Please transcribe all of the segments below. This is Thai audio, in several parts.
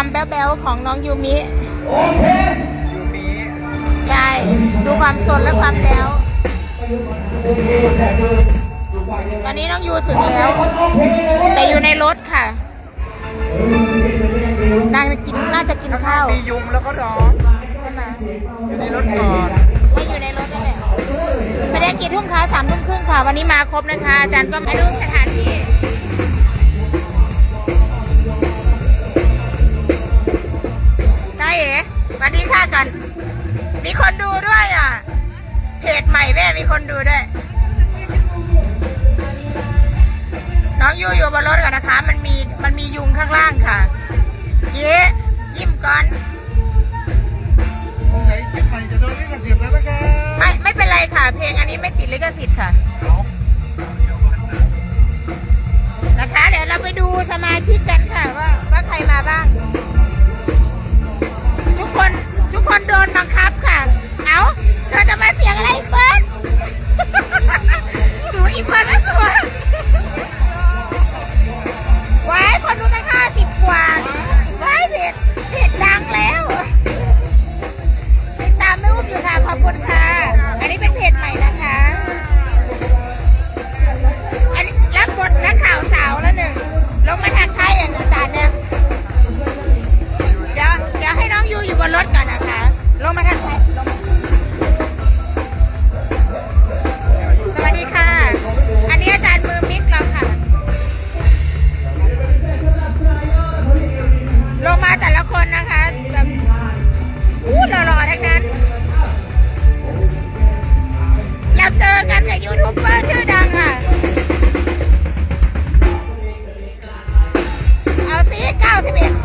วของน้องยูมิ ยูมิใช่ ดูความสดและความแบ๊วตอนนี้น้องยูถึงแล้ว แต่อยู่ในรถค่ะน่าจะกินน่าจะกินข้าวมียุงแล้วก็ร้องใช่ไหมอยู่ในรถก่อนไม่อยู่ในรถนั่นแหละแสดงกี่ทุ่มคะสามทุ่มครึ่งค่ะ วันนี้มาครบนะคะ อาจารย์ก็มาดูสถาน วัสดีค่ะกันมีคนดูด้วยอะ เพจใหม่แม่มีคนดูด้วย น้องยูอยู่บนรถกันนะคะ มันมีมันมียุงข้างล่างค่ะ เย้ยิ้มก่อนใช้คลิปใหม่จะโดนลิขสิทธิ์แล้วนะครับไม่ไม่เป็นไรค่ะ เพลงอันนี้ไม่ติดลิขสิทธิ์ค่ะ นะคะเดี๋ยวเราไปดูสมาชิกกัน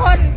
คน